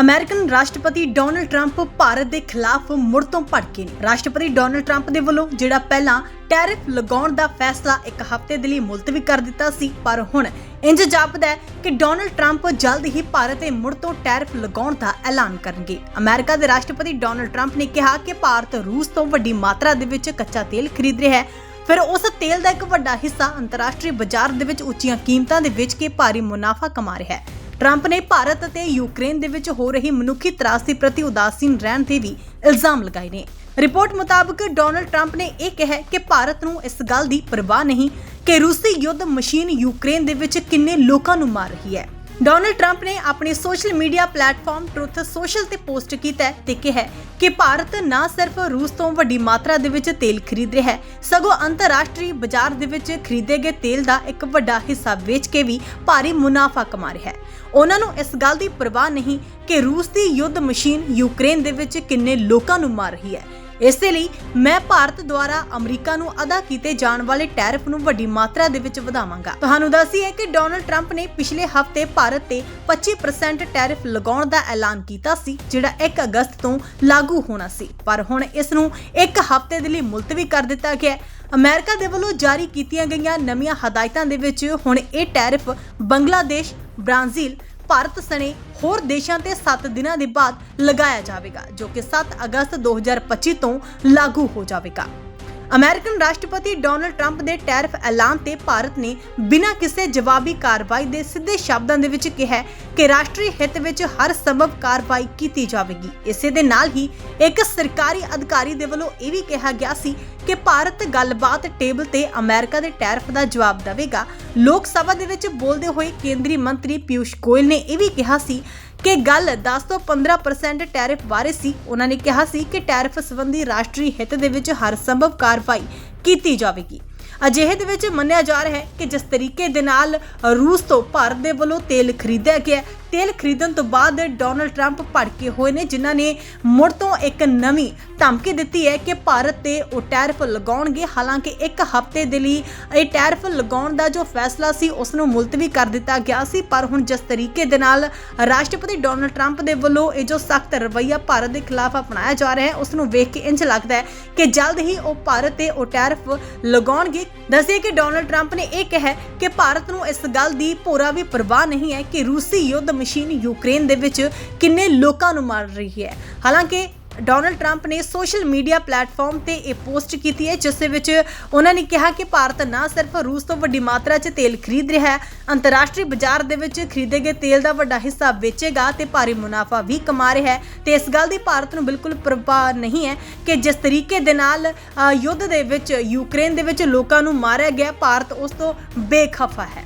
American ਰਾਸ਼ਟਰਪਤੀ Donald Trump Bharat ਦੇ ਖਿਲਾਫ ਮੁੜ ਤੋਂ ਭੜਕੇ ਨੇ। ਰਾਸ਼ਟਰਪਤੀ ਡੋਨਲਡ ਟਰੰਪ ਦੇ ਵੱਲੋਂ ਜਿਹੜਾ ਪਹਿਲਾਂ ਟੈਰਿਫ ਲਗਾਉਣ ਦਾ ਫੈਸਲਾ ਇੱਕ ਹਫ਼ਤੇ ਦੇ ਲਈ ਮੁਲਤਵੀ ਕਰ ਦਿੱਤਾ ਸੀ, ਪਰ ਹੁਣ ਇੰਜ ਜਾਪਦਾ ਹੈ ਕਿ ਡੋਨਲਡ ਟਰੰਪ ਜਲਦ ਹੀ ਭਾਰਤ ਤੇ ਮੁੜ ਤੋਂ ਟੈਰਿਫ ਲਗਾਉਣ ਦਾ ਐਲਾਨ ਕਰਨਗੇ। ਅਮਰੀਕਾ ਦੇ ਰਾਸ਼ਟਰਪਤੀ ਡੋਨਲਡ ਟਰੰਪ ਨੇ ਕਿਹਾ ਕਿ ਭਾਰਤ ਰੂਸ ਤੋਂ ਵੱਡੀ ਮਾਤਰਾ ਦੇ ਵਿੱਚ ਕੱਚਾ ਤੇਲ ਖਰੀਦ ਰਿਹਾ ਹੈ। ਫਿਰ ਉਸ ਤੇਲ ਦਾ ਇੱਕ ਵੱਡਾ ਹਿੱਸਾ ਅੰਤਰਰਾਸ਼ਟਰੀ ਬਾਜ਼ਾਰ ਦੇ ਵਿੱਚ ਉੱਚੀਆਂ ਕੀਮਤਾਂ ਦੇ ਵੇਚ ਕੇ ਭਾਰੀ ਮੁਨਾਫਾ ਕਮਾ ਰਿਹਾ ਹੈ। ਟਰੰਪ ਨੇ ਭਾਰਤ ਅਤੇ ਯੂਕਰੇਨ ਦੇ ਵਿੱਚ ਹੋ ਰਹੀ ਮਨੁੱਖੀ ਤਰਾਸਦੀ ਪ੍ਰਤੀ ਉਦਾਸੀਨ ਰਹਿਣ ਤੇ ਵੀ ਇਲਜ਼ਾਮ ਲਗਾਏ ਨੇ। ਰਿਪੋਰਟ ਮੁਤਾਬਕ ਡੋਨਲਡ ਟਰੰਪ ਨੇ ਇਹ ਕਿਹਾ ਕਿ ਭਾਰਤ ਨੂੰ ਇਸ ਗੱਲ ਦੀ ਪਰਵਾਹ ਨਹੀਂ ਕਿ ਰੂਸੀ ਯੁੱਧ ਮਸ਼ੀਨ ਯੂਕਰੇਨ ਦੇ ਵਿੱਚ ਕਿੰਨੇ ਲੋਕਾਂ ਨੂੰ ਮਾਰ ਰਹੀ ਹੈ। ਡੋਨਲਡ ਟਰੰਪ ਨੇ ਆਪਣੇ social media platform Truth Social ਤੇ ਪੋਸਟ ਕੀਤਾ ਤੇ ਕਿਹਾ ਕਿ ਭਾਰਤ ਨਾ ਸਿਰਫ ਰੂਸ ਤੋਂ ਵੱਡੀ ਮਾਤਰਾ ਦੇ ਵਿੱਚ ਤੇਲ ਖਰੀਦ ਰਿਹਾ ਹੈ, ਸਗੋਂ ਅੰਤਰਰਾਸ਼ਟਰੀ ਬਾਜ਼ਾਰ ਦੇ ਵਿੱਚ ਖਰੀਦੇ ਗਏ ਤੇਲ ਦਾ ਇੱਕ ਵੱਡਾ ਹਿੱਸਾ ਵੇਚ ਕੇ ਵੀ ਭਾਰੀ ਮੁਨਾਫਾ ਕਮਾ ਰਿਹਾ ਹੈ। ਉਹਨਾਂ ਨੂੰ ਇਸ ਗੱਲ ਦੀ ਪਰਵਾਹ ਨਹੀਂ ਕਿ ਰੂਸ ਦੀ ਯੁੱਧ ਮਸ਼ੀਨ ਯੂਕਰੇਨ ਦੇ ਵਿੱਚ ਕਿੰਨੇ ਲੋਕਾਂ ਨੂੰ ਮਾਰ ਰਹੀ ਹੈ। ਇਸੇ ਲਈ ਮੈਂ ਭਾਰਤ ਦੁਆਰਾ ਅਮਰੀਕਾ ਨੂੰ ਅਦਾ ਕੀਤੇ ਜਾਣ ਵਾਲੇ ਟੈਰਿਫ ਨੂੰ ਵੱਡੀ ਮਾਤਰਾ ਦੇ ਵਿੱਚ ਵਧਾਵਾਂਗਾ। ਤੁਹਾਨੂੰ ਦੱਸੀਏ ਕਿ ਡੋਨਲਡ ਟਰੰਪ ਨੇ ਪਿਛਲੇ ਹਫ਼ਤੇ ਭਾਰਤ ਤੇ 25% ਟੈਰਿਫ ਲਗਾਉਣ ਦਾ ਐਲਾਨ ਕੀਤਾ ਸੀ, ਜਿਹੜਾ 1 ਅਗਸਤ ਤੋਂ ਲਾਗੂ ਹੋਣਾ ਸੀ। ਪਰ ਹੁਣ ਇਸ ਨੂੰ ਇੱਕ ਹਫ਼ਤੇ ਦੇ ਲਈ ਮੁਲਤਵੀ ਕਰ ਦਿੱਤਾ ਗਿਆ ਹੈ। ਅਮਰੀਕਾ ਦੇ ਵੱਲੋਂ ਜਾਰੀ ਕੀਤੀਆਂ ਗਈਆਂ ਨਵੀਆਂ ਹਦਾਇਤਾਂ ਦੇ ਵਿੱਚ ਹੁਣ ਇਹ ਟੈਰਿਫ ਬੰਗਲਾਦੇਸ਼, ਬ੍ਰਾਜ਼ੀਲ ਭਾਰਤ ਸਣੇ ਹੋਰ ਦੇਸ਼ਾਂ ਤੇ 7 ਦਿਨਾਂ ਦੇ ਬਾਅਦ ਲਗਾਇਆ ਜਾਵੇਗਾ, ਜੋ ਕਿ 7 ਅਗਸਤ 2025 ਤੋਂ ਲਾਗੂ ਹੋ ਜਾਵੇਗਾ। ਅਮਰੀਕਨ ਰਾਸ਼ਟਰਪਤੀ ਡੋਨਲਡ ਟਰੰਪ ਦੇ ਟੈਰਿਫ ਐਲਾਨ ਤੇ ਭਾਰਤ ਨੇ ਬਿਨਾਂ ਕਿਸੇ ਜਵਾਬੀ ਕਾਰਵਾਈ ਦੇ ਸਿੱਧੇ ਸ਼ਬਦਾਂ ਦੇ ਵਿੱਚ ਕਿਹਾ ਕਿ ਰਾਸ਼ਟਰੀ ਹਿੱਤ ਵਿੱਚ ਹਰ ਸੰਭਵ ਕਾਰਵਾਈ ਕੀਤੀ ਜਾਵੇਗੀ। ਇਸੇ ਦੇ ਨਾਲ ਹੀ ਇੱਕ ਸਰਕਾਰੀ ਅਧਿਕਾਰੀ ਦੇ ਵੱਲੋਂ ਇਹ ਵੀ ਕਿਹਾ ਗਿਆ ਸੀ ਕਿ ਭਾਰਤ ਗੱਲਬਾਤ ਟੇਬਲ ਤੇ ਅਮਰੀਕਾ ਦੇ ਟੈਰਿਫ ਦਾ ਜਵਾਬ ਦੇਵੇਗਾ। ਲੋਕ ਸਭਾ ਦੇ ਵਿੱਚ ਬੋਲਦੇ ਹੋਏ ਕੇਂਦਰੀ ਮੰਤਰੀ ਪਿਊਸ਼ ਗੋਇਲ ਨੇ ਇਹ ਵੀ ਕਿਹਾ ਸੀ ਕਿ ਗੱਲ 10 ਤੋਂ 15% ਟੈਰਿਫ ਬਾਰੇ ਸੀ। ਉਹਨਾਂ ਨੇ ਕਿਹਾ ਸੀ ਕਿ ਟੈਰਿਫ ਸੰਬੰਧੀ ਰਾਸ਼ਟਰੀ ਹਿੱਤ ਦੇ ਵਿੱਚ ਹਰ ਸੰਭਵ ਕਾਰਵਾਈ ਕੀਤੀ ਜਾਵੇਗੀ। ਅਜਿਹੇ ਦੇ ਵਿੱਚ ਮੰਨਿਆ ਜਾ ਰਿਹਾ ਹੈ ਕਿ ਜਿਸ ਤਰੀਕੇ ਦੇ ਨਾਲ ਰੂਸ ਤੋਂ ਭਾਰਤ ਦੇ ਵੱਲੋਂ ਤੇਲ ਖਰੀਦਿਆ ਗਿਆ ਤੇਲ ਖਰੀਦਣ ਤੋਂ ਬਾਅਦ ਡੋਨਲਡ ਟਰੰਪ ਭੜਕੇ ਹੋਏ ਨੇ, ਜਿਨ੍ਹਾਂ ਨੇ ਮੁੜ ਤੋਂ ਇੱਕ ਨਵੀਂ ਧਮਕੀ ਦਿੱਤੀ ਹੈ ਕਿ ਭਾਰਤ ਤੇ ਉਹ ਟੈਰਿਫ ਲਗਾਉਣਗੇ। ਹਾਲਾਂਕਿ ਇੱਕ ਹਫ਼ਤੇ ਦੇ ਲਈ ਇਹ ਟੈਰਿਫ ਲਗਾਉਣ ਦਾ ਜੋ ਫੈਸਲਾ ਸੀ ਉਸ ਨੂੰ ਮੁਲਤਵੀ ਕਰ ਦਿੱਤਾ ਗਿਆ ਸੀ। ਪਰ ਹੁਣ ਜਿਸ ਤਰੀਕੇ ਦੇ ਨਾਲ ਰਾਸ਼ਟਰਪਤੀ ਡੋਨਲਡ ਟਰੰਪ ਦੇ ਵੱਲੋਂ ਇਹ ਜੋ ਸਖਤ ਰਵੱਈਆ ਭਾਰਤ ਦੇ ਖਿਲਾਫ ਅਪਣਾਇਆ ਜਾ ਰਿਹਾ ਹੈ ਉਸ ਨੂੰ ਵੇਖ ਕੇ ਇੰਜ ਲੱਗਦਾ ਹੈ ਕਿ ਜਲਦ ਹੀ ਉਹ ਭਾਰਤ ਤੇ ਉਹ ਟੈਰਿਫ ਲਗਾਉਣਗੇ। ਦੱਸਿਆ ਕਿ ਡੋਨਲਡ ਟਰੰਪ ਨੇ ਇਹ ਕਿਹਾ ਕਿ ਭਾਰਤ ਨੂੰ ਇਸ ਗੱਲ ਦੀ ਪੂਰਾ ਵੀ ਪਰਵਾਹ ਨਹੀਂ ਹੈ ਕਿ ਰੂਸੀ ਯੁੱਧ ਮਸ਼ੀਨ ਯੂਕਰੇਨ ਦੇ ਵਿੱਚ ਕਿੰਨੇ ਲੋਕਾਂ ਨੂੰ ਮਾਰ ਰਹੀ ਹੈ। ਹਾਲਾਂਕਿ, ਡੋਨਲਡ ਟਰੰਪ ਨੇ ਸੋਸ਼ਲ ਮੀਡੀਆ ਪਲੇਟਫਾਰਮ ਤੇ ਇਹ ਪੋਸਟ ਕੀਤੀ ਹੈ, ਜਿਸ ਦੇ ਵਿੱਚ ਉਹਨਾਂ ਨੇ ਕਿਹਾ ਕਿ ਭਾਰਤ ਨਾ ਸਿਰਫ ਰੂਸ ਤੋਂ ਵੱਡੀ ਮਾਤਰਾ 'ਚ ਤੇਲ ਖਰੀਦ ਰਿਹਾ ਹੈ, ਅੰਤਰਰਾਸ਼ਟਰੀ ਬਾਜ਼ਾਰ ਦੇ ਵਿੱਚ ਖਰੀਦੇ ਗਏ ਤੇਲ ਦਾ ਵੱਡਾ ਹਿੱਸਾ ਵੇਚੇਗਾ ਤੇ ਭਾਰੀ ਮੁਨਾਫਾ ਵੀ ਕਮਾ ਰਿਹਾ ਹੈ। ਤੇ ਇਸ ਗੱਲ ਦੀ ਭਾਰਤ ਨੂੰ ਬਿਲਕੁਲ ਪਰਵਾਹ ਨਹੀਂ ਹੈ ਕਿ ਜਿਸ ਤਰੀਕੇ ਦੇ ਨਾਲ ਯੁੱਧ ਦੇ ਵਿੱਚ, ਯੂਕਰੇਨ ਦੇ ਵਿੱਚ ਲੋਕਾਂ ਨੂੰ ਮਾਰਿਆ ਗਿਆ, ਭਾਰਤ ਉਸ ਤੋਂ ਬੇਖਫਾ ਹੈ।